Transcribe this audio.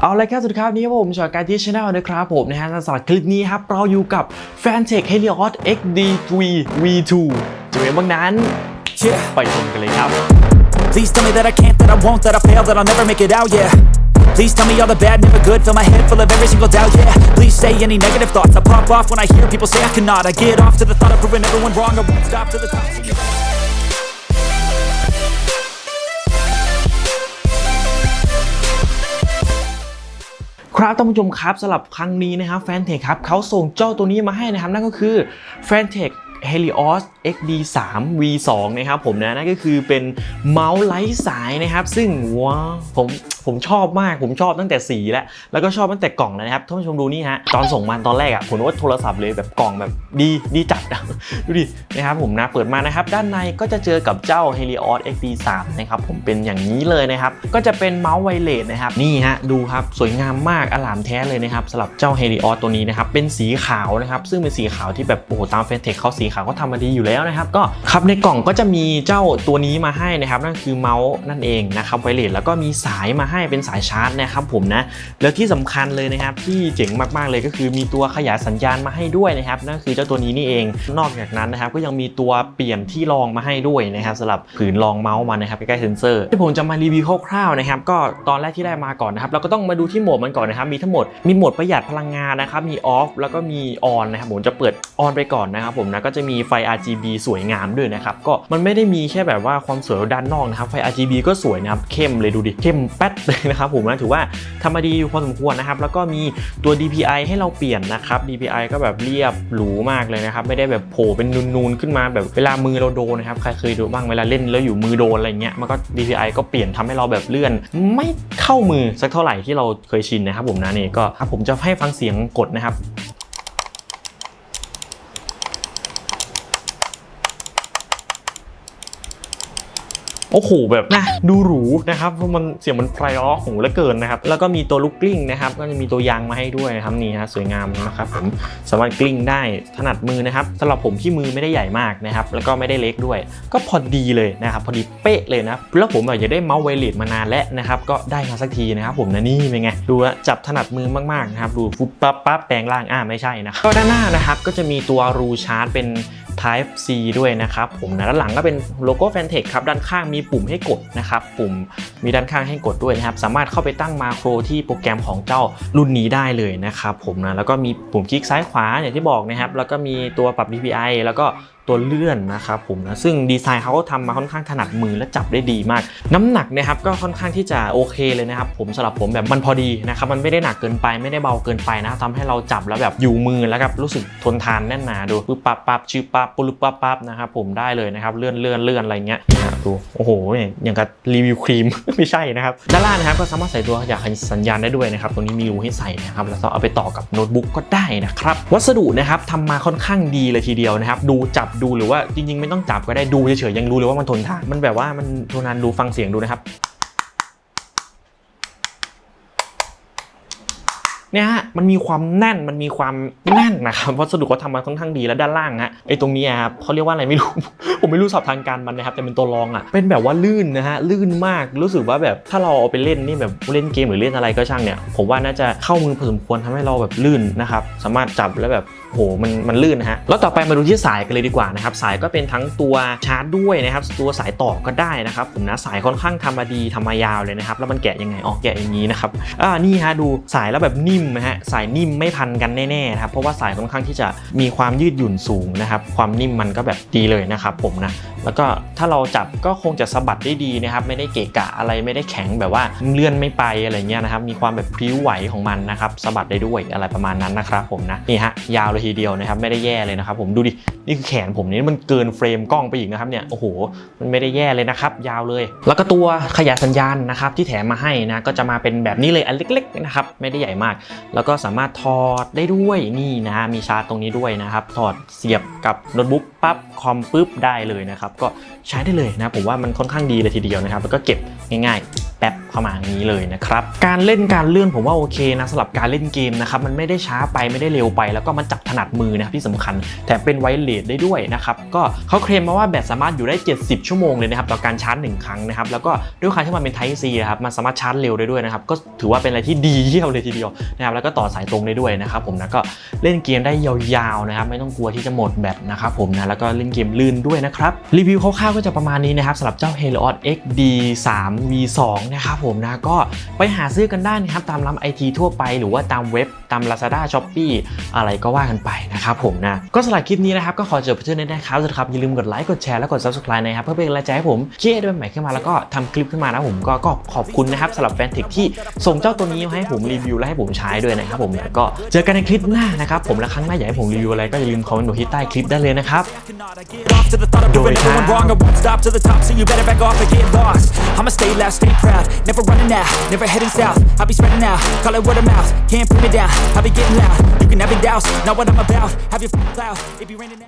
เอาละครับสวัสดีครับนี่ผมชอการที่ช anel นะครับผมนะฮะสำหรับคลิปนี้ครับเราอยู่กับ f a n t e c h Helios XD3 V2 จะเป็นบ้างนั้น Yeah. ไปชมกันเลยครับ Please tell me that I can't, that I won't, that I fail, that I'll never make it out, yeah. Please tell me all the bad, never good, fill my head full of every single doubt, yeah. Please say any negative thoughts, I pop off when I hear people say I cannot. I get off to the thought of proving everyone wrong, I won't stop to the top. ครับท่านผู้ชมครับสำหรับครั้งนี้นะครับแฟนเทคครับเขาส่งเจ้าตัวนี้มาให้นะครับนั่นก็คือ f a n t e c h Helios XD3 V2 นะครับผมนะนั่นก็คือเป็นเมาส์ไร้สายนะครับ ซึ่งว้าวผมผมชอบมากผมชอบตั้งแต่สีแล้ว แล้วก็ชอบตั้งแต่กล่องแล้วนะครับท่านผู้ชมดูนี่ฮะตอนส่งมาตอนแรกอะผมว่าโทรศัพท์เลยแบบกล่องแบบดีดีจัดดูดินะครับผมนะเปิดมานะครับ ด้านในก็จะเจอกับเจ้า Helios XD3 นะครับผมเป็นอย่างนี้เลยนะครับ ก็จะเป็นเมาส์ไวเลสนะครับนี่ฮะดูครับสวยงามมากอลามแท้เลยนะครับสำหรับเจ้า Helios ตัวนี้นะครับเป็นสีขาวนะครับซึ่งเป็นสีขาวที่แบบโอ้โหตามเฟนเทคเขาสีขาวก็ทำมาดีอยู่แล้วนะครับ ก็ครับในกล่องก็จะมีเจ้าตัวนี้มาให้นะครับ นั่นคือเมาส์นั่นเองนะครับไวเลสแล้วก็มีสายมาให้เป็นสายชาร์จนะครับผมนะแล้วที่สำคัญเลยนะครับที่เจ๋งมากๆเลยก็คือมีตัวขยายสัญญาณมาให้ด้วยนะครับนั่นคือเจ้าตัวนี้นี่เอง นอกจากนั้นนะครับก็ยังมีตัวเปลี่ยนที่รองมาให้ด้วยนะครับสำหรับผืนรองเมาส์มันนะครับใกล้ๆเซนเซอร์ที่ผมจะมารีวิวคร่าวๆนะครับก็ตอนแรกที่ได้มาก่อนนะครับเราก็ต้องมาดูที่โหมดมันก่อนนะครับมีทั้งหมดมีโหมดประหยัดพลังงานนะครับมีออฟแล้วก็มีออนนะครับผมจะเปิดออนไปก่อนนะครับผมนะก็จะมีไฟ RGB สวยงามด้วยนะครับ ก็มันไม่ได้มีแค่แบบว่าความสวยด้านนอกนะครับ ไฟ RGB ก็สวยนะครับ เข้มเลยดูดิ เข้มแป๊ดเลยนะครับผมนะถือว่าทำมาดีพอสมควรนะครับ แล้วก็มีตัว DPI ให้เราเปลี่ยนนะครับ DPI ก็แบบเรียบหรูมากเลยนะครับ ไม่ได้แบบโผล่เป็นนูนๆขึ้นมาแบบเวลามือเราโดนนะครับ ใครเคยดูบ้างเวลาเล่นแล้วอยู่มือโดนอะไรเงี้ย มันก็ DPI ก็เปลี่ยนทำให้เราแบบเลื่อน ไม่เข้ามือสักเท่าไหร่ที่เราเคยชินนะครับผมนะนี่ก็ผมจะให้ฟังเสียงกดนะครับ โอ้โหแบบนะดูหรูนะครับเพราะมันเสียงมันไพเราะหูเหลือเกินนะครับแล้วก็มีตัวลูกกลิ้งนะครับก็จะมีตัวยางมาให้ด้วยนะครับนี่ฮะสวยงามนะครับผมสามารถกลิ้งได้ถนัดมือนะครับสำหรับผมที่มือไม่ได้ใหญ่มากนะครับแล้วก็ไม่ได้เล็กด้วย ก็พอดีเลยนะครับพอดีเป๊ะเลยนะแล้วผมอยากจะได้เมาส์ไวเลสมานานแล้วนะครับก็ได้มาสักทีนะครับผมนะนี่เป็นไงดูแลวจับถนัดมือมากๆนะครับดูฟุบปั๊บปั๊บแปลงร่างอ่าไม่ใช่นะก็ด้านหน้านะครับก็จะมีตัวรูชาร์จเป็น Type C ด้วยนะครับผมนะด้านหลังก็เป็นโลโก้ f a n t e c h ครับด้านข้างมีปุ่มให้กดนะครับปุ่มมีด้านข้างให้กดด้วยนะครับสามารถเข้าไปตั้งมาโครที่โปรแกรมของเจ้ารุ่นนี้ได้เลยนะครับผมนะแล้วก็มีปุ่มคลิกซ้ายขวาอย่างที่บอกนะครับแล้วก็มีตัวปรับ DPI แล้วก็ ตัวเลื่อนนะครับผมนะซึ่งดีไซน์เขาก็ทำมาค่อนข้างถนัดมือและจับได้ดีมาก น้ำหนักนะครับก็ค่อนข้างที่จะโอเคเลยนะครับผมสำหรับผมแบบมันพอดีนะครับมันไม่ได้หนักเกินไปไม่ได้เบาเกินไปนะทำให้เราจับแล้วแบบอยู่มือแล้วกับรู้สึกทนทานแน่นหนาดูปึ๊บปั๊บปั๊บชื่อปั๊บปุ๊บปั๊บปั๊บนะครับผมได้เลยนะครับเลื่อนเลื่อนเลื่อนอะไรเงี้ยนะดูโอ้โหเนี่ยอย่างกับรีวิวครีมไม่ใช่นะครับด้านล่างนะครับก็สามารถใส่ตัวขยายสัญญาณได้ด้วยนะครับตรงนี้มีรูให้ใส่นะครับแล้วก็เอาไปต่อกับโน้ตบุ๊กก็ได้นะครับวัสดุนะครับทำมาค่อนข้างดีเลยทีเดียวนะครับดูจับดูหรือว่าจริง ๆ ไม่ต้องจับก็ได้ดูเฉยๆยังรู้เลยว่ามันทนทาน มันแบบว่ามันทนทานดูฟังเสียงดูนะครับเนี่ยฮะมันมีความแน่นมันมีความแน่นนะครับวัสดุเขาทำมาค่อนข้างดีแล้วด้านล่างฮะไอ้ตรงนี้ครับเขาเรียกว่าอะไรไม่รู้ ผมไม่รู้ศัพท์ทางการมันนะครับแต่เป็นตัวรองอะเป็นแบบว่าลื่นนะฮะลื่นมากรู้สึกว่าแบบถ้าเราเอาไปเล่นนี่แบบเล่นเกมหรือเล่นอะไรก็ช่างเนี่ยผมว่าน่าจะเข้ามือพอสมควรทำให้เราแบบลื่นนะครับสามารถจับแล้วแบบ โหมันมันลื่นนะฮะแล้วต่อไปมาดูที่สายกันเลยดีกว่านะครับสายก็เป็นทั้งตัวชาร์จด้วยนะครับตัวสายต่อก็ได้นะครับผมนะสายค่อนข้างทำมาดีทำมายาวเลยนะครับแล้วมันแกะยังไงอ๋อแกะอย่างนี้นะครับอ่านี่ฮะดูสายแล้วแบบนิ่มนะฮะสายนิ่มไม่พันกันแน่ๆนะครับเพราะว่าสายค่อนข้างที่จะมีความยืดหยุ่นสูงนะครับความนิ่มมันก็แบบดีเลยนะครับผมนะแล้วก็ถ้าเราจับก็คงจะสะบัดได้ดีนะครับไม่ได้เกะกะอะไรไม่ได้แข็งแบบว่าเลื่อนไม่ไปอะไรเงี้ยนะครับมีความแบบพลิ้วไหวของมันนะครับสะบัดได้ด้วยอะไรประมาณนั้นนะครับผมนะนี่ฮะยาวเลยทีเดียวนะครับไม่ได้แย่เลยนะครับผมดูดินี่คือแขนผมนี่มันเกินเฟรมกล้องไปอีกนะครับเนี่ยโอ้โหมันไม่ได้แย่เลยนะครับยาวเลย แล้วก็ตัวขยายสัญญาณนะครับที่แถมมาให้นะก็จะมาเป็นแบบนี้เลยอันเล็กๆนะครับไม่ได้ใหญ่มาก แล้วก็สามารถถอดได้ด้วยนี่นะมีชาร์จตรงนี้ด้วยนะครับถอดเสียบกับโน้ตบุ๊กปั๊บคอมปุ๊บได้เลยนะครับก็ใช้ได้เลยนะผมว่ามันค่อนข้างดีเลยทีเดียวนะครับแล้วก็เก็บง่ายๆแป๊บเข้ามาอย่างนี้เลยนะครับการเล่นการเลื่อนผมว่าโอเคนะสำหรับการเล่นเกมนะครับมันไม่ได้ช้าไปไม่ได้เร็วไป แล้วก็มันจับถนัดมือนะครับที่สำคัญ แถมเป็นไวเลสได้ด้วยนะครับก็เขาเคลมมาว่าแบตสามารถอยู่ได้ 70 ชั่วโมงเลยนะครับต่อการชาร์จ 1 ครั้งนะครับแล้วก็ด้วยความที่มันเป็น Type C นะครับมันสามารถชาร์จเร็วได้ด้วยนะครับก็ถือว่าเป็นอะไรที่ดีเยี่ยมเลยทีเดียวนะครับแล้วก็ต่อสายตรงได้ด้วยนะครับผมนะก็เล่นเกมได้ยาวๆนะครับไม่ต้องกลัวที่จะหมดแบตนะครับผมนะแล้วก็เล่นเกมลื่นด้วยนะครับรีวิวคร่าวๆก็จะประมาณนี้นะครับสำหรับเจ้า Helios XD 3 V2 นะครับผมนะก็ไปหาซื้อกันได้นะครับตามร้านไอทีทั่วไปหรือว่าตามเว็บตาม Lazada Shopee อะไรก็ว่ากันไปนะครับผมนะ ก็สำหรับคลิปนี้นะครับ ก็ขอจบไปเท่านี้นะครับสุดครับอย่าลืมกดไลค์กดแชร์และกด Subscribe นะครับ เพื่อเป็นกำลังใจให้ผมคิดไอเดียใหม่ขึ้นมาแล้วก็ทำคลิปขึ้นมานะผมก็ก็ขอบคุณนะครับสำหรับแฟนเทคที่ส่งเจ้าตัวนี้มาให้ผมรีวิวและให้ผมใช้ด้วยนะครับผมแล้วก็เจอกันในคลิปหน้านะครับผมและครั้งหน้าอยากให้ผมรีวิวอะไรก็อย่าลืมคอมเมนต์บอกที่ใต้คลิปได้เลยนะครับ I get off to the thought it. I'ma stay loud, stay proud, never running out, never heading south. I'll be spreading out, call it word of mouth. Can't put me down, I'll be getting loud. You can have your doubts, not what I'm about. Have your f- cloud, it be raining out.